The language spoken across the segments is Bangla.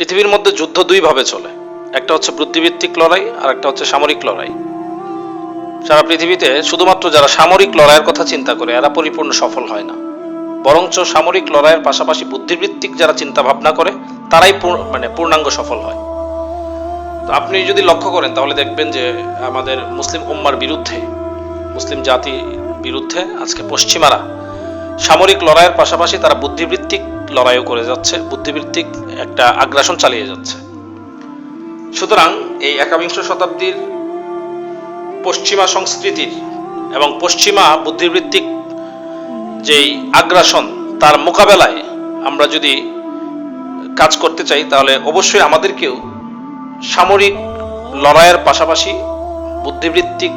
পৃথিবীর মধ্যে যুদ্ধ দুইভাবে চলে। একটা হচ্ছে বুদ্ধিভিত্তিক লড়াই, আর একটা হচ্ছে সামরিক লড়াই। সারা পৃথিবীতে শুধুমাত্র যারা সামরিক লড়াইয়ের কথা চিন্তা করে, এরা পরিপূর্ণ সফল হয় না। বরঞ্চ সামরিক লড়াইয়ের পাশাপাশি বুদ্ধিভিত্তিক যারা চিন্তা ভাবনা করে, তারাই মানে পূর্ণাঙ্গ সফল হয়। তো আপনি যদি লক্ষ্য করেন, তাহলে দেখবেন যে আমাদের মুসলিম উম্মার বিরুদ্ধে, মুসলিম জাতি বিরুদ্ধে, আজকে পশ্চিমারা সামরিক লড়াইয়ের পাশাপাশি তারা বুদ্ধিবৃত্তিক লড়াইও করে যাচ্ছে, বুদ্ধিবৃত্তিক একটা আগ্রাসন চালিয়ে যাচ্ছে। সুতরাং এই একাবিংশ শতাব্দীর পশ্চিমা সংস্কৃতির এবং পশ্চিমা বুদ্ধিবৃত্তিক যেই আগ্রাসন, তার মোকাবেলায় আমরা যদি কাজ করতে চাই, তাহলে অবশ্যই আমাদেরকেও সামরিক লড়াইয়ের পাশাপাশি বুদ্ধিবৃত্তিক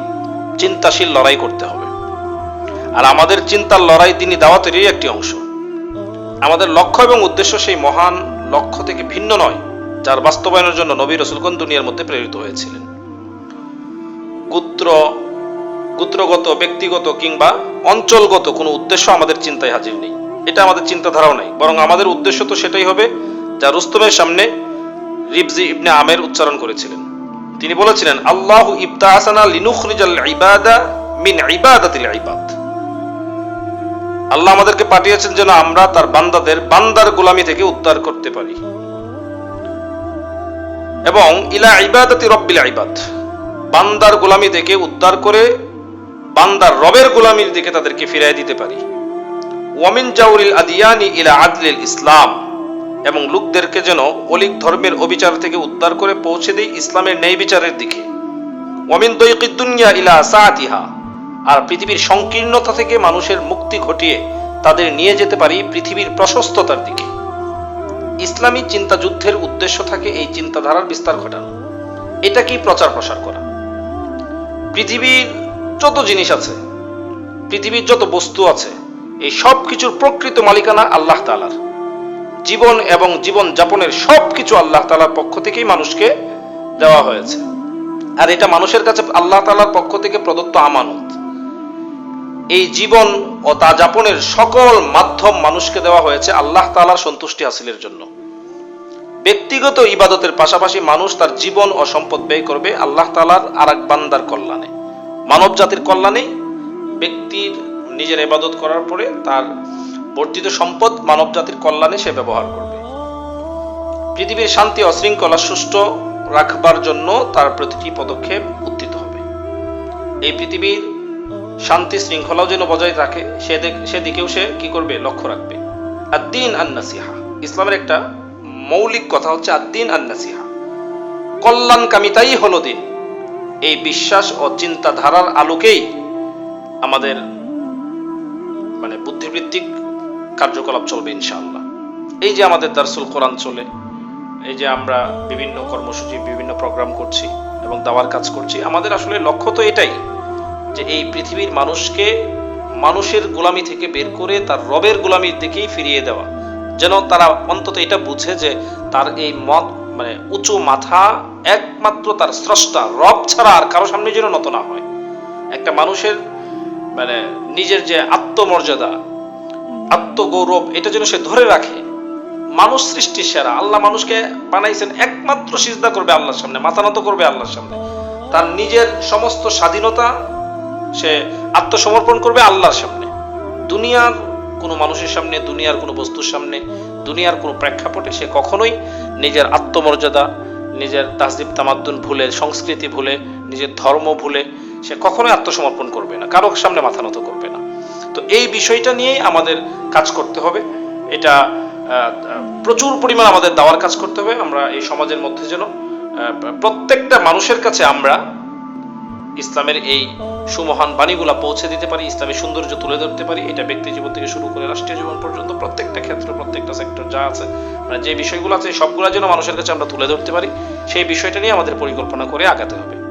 চিন্তাশীল লড়াই করতে হবে। আর আমাদের চিন্তার লড়াই তিনি দাওয়াতেরই একটি অংশ। আমাদের লক্ষ্য এবং উদ্দেশ্য সেই মহান লক্ষ্য থেকে ভিন্ন নয়, যার বাস্তবায়নের জন্য নবী রসুলগণ দুনিয়ার মধ্যে প্রেরিত হয়েছিলেন। গোত্র, গোত্রগত, ব্যক্তিগত কিংবা অঞ্চলগত কোনো উদ্দেশ্য আমাদের চিন্তায় হাজির নেই। এটা আমাদের চিন্তাধারাও নাই, বরং আমাদের উদ্দেশ্য তো সেটাই হবে, যা রুস্তমের সামনে রিবজি ইবনে আমের উচ্চারণ করেছিলেন। তিনি বলেছিলেন, আল্লাহ ইবতাহাসানা লিনুখরিজাল ইবাদা মিন ইবাদাতিল ইবাদ। আল্লাহ আমাদেরকে পাঠিয়েছেন যেন আমরা তার বান্দাদের বান্দার গোলামি থেকে উদ্ধার করতে পারি। এবং ইলা ইবাদাতি রব্বিল ইবাদ, বান্দার গোলামি থেকে উদ্ধার করে বান্দার রবের গোলামির দিকে তাদেরকে ফিরাই দিতে পারি। ওয়ামিন জাউরিল আদিয়ানি ইলা আদলিল ইসলাম, এবং লোকদেরকে যেন অলিক ধর্মের অবিচার থেকে উদ্ধার করে পৌঁছে দেই ইসলামের ন্যায় বিচারের দিকে। ওয়ামিন দৈকিদ দুনিয়া ইলা সাআতিহা আর পৃথিবীর সংকীর্ণতা থেকে মানুষের মুক্তি ঘটিয়ে তাদের নিয়ে যেতে পারি পৃথিবীর প্রশস্ততার দিকে। ইসলামী চিন্তা যুদ্ধের উদ্দেশ্য থাকে এই চিন্তাধারার বিস্তার ঘটানো। এটা কি প্রচার প্রসার করা? পৃথিবীর যত জিনিস আছে, পৃথিবীর যত বস্তু আছে, এই সব কিছুর প্রকৃত মালিকানা আল্লাহ তালার জীবন এবং জীবন যাপনের সব কিছু আল্লাহ তালার পক্ষ থেকেই মানুষকে দেওয়া হয়েছে। আর এটা মানুষের কাছে আল্লাহ তালার পক্ষ থেকে প্রদত্ত আমানত। এই জীবন ও তা যাপনের সকল মাধ্যম মানুষকে দেওয়া হয়েছে আল্লাহ তালার সন্তুষ্টি হাসিলের জন্য। ব্যক্তিগত ইবাদতের পাশাপাশি মানুষ তার জীবন ও সম্পদ ব্যয় করবে আল্লাহ তালার আর এক বান্দার কল্যাণে। মানব জাতির কল্যাণে ব্যক্তির নিজের ইবাদত করার পরে তার বর্ধিত সম্পদ মানব জাতির কল্যাণে সে ব্যবহার করবে। পৃথিবীর শান্তি অশৃঙ্খলা সুষ্ঠু রাখবার জন্য তার প্রতিটি পদক্ষেপ উত্থিত হবে। এই পৃথিবীর শান্তি শৃঙ্খলাও যেন বজায় রাখে সেদিক সেদিকেও সে কি করবে? লক্ষ্য রাখবে। আদ্দিন আন নাসিহা ইসলামের একটা মৌলিক কথা হচ্ছে আদ্দিন আন নাসিহা কল্যাণকামিতাই হলো দিন। এই বিশ্বাস ও চিন্তাধারার আলোকেই আমাদের মানে বুদ্ধিবৃত্তিক কার্যকলাপ চলবে ইনশাআল্লাহ। এই যে আমাদের দারসুল কোরআন চলে, এই যে আমরা বিভিন্ন কর্মসূচি, বিভিন্ন প্রোগ্রাম করছি এবং দাওয়ার কাজ করছি, আমাদের আসলে লক্ষ্য তো এটাই। যে এই পৃথিবীর মানুষকে মানুষের গোলামি থেকে বের করে তার রবের গোলামির দিকেই ফিরিয়ে দেওয়া। যেন তারা অন্তত এটা বুঝে যে তার এই মত মানে উঁচু মাথা একমাত্র তার স্রষ্টা, রব ছাড়া আর কারও সামনে যেন নত না হয়। একটা মানুষের মানে নিজের যে আত্মমর্যাদা, আত্মগৌরব, এটা যেন সে ধরে রাখে। মানুষ সৃষ্টি সেরা, আল্লাহ মানুষকে বানাইছেন একমাত্র সিজদা করবে আল্লাহর সামনে, মাথা নত করবে আল্লাহর সামনে। তার নিজের সমস্ত স্বাধীনতা সে আত্মসমর্পণ করবে আল্লাহর সামনে। দুনিয়ার কোনো মানুষের সামনে, দুনিয়ার কোনো বস্তুর সামনে, দুনিয়ার কোনো প্রেক্ষাপটে সে কখনোই নিজের আত্মমর্যাদা, নিজের তাহজিব তামাদ্দুন ভুলে, সংস্কৃতি ভুলে, নিজের ধর্ম ভুলে সে কখনোই আত্মসমর্পণ করবে না কারোর সামনে মাথা নত করবে না। তো এই বিষয়টা নিয়েই আমাদের কাজ করতে হবে। এটা প্রচুর পরিমাণ আমাদের দাওয়ার কাজ করতে হবে। আমরা এই সমাজের মধ্যে যেন প্রত্যেকটা মানুষের কাছে আমরা ইসলামের এই সুমহান বাণীগুলা পৌঁছে দিতে পারি, ইসলামের সৌন্দর্য তুলে ধরতে পারি, এটা ব্যক্তি জীবন থেকে শুরু করে রাষ্ট্রীয় জীবন পর্যন্ত প্রত্যেকটা ক্ষেত্র, প্রত্যেকটা সেক্টর যা আছে মানে যে বিষয়গুলো আছে, সবগুলো যেন মানুষের কাছে আমরা তুলে ধরতে পারি, সেই বিষয়টা নিয়ে আমাদের পরিকল্পনা করে আগাতে হবে।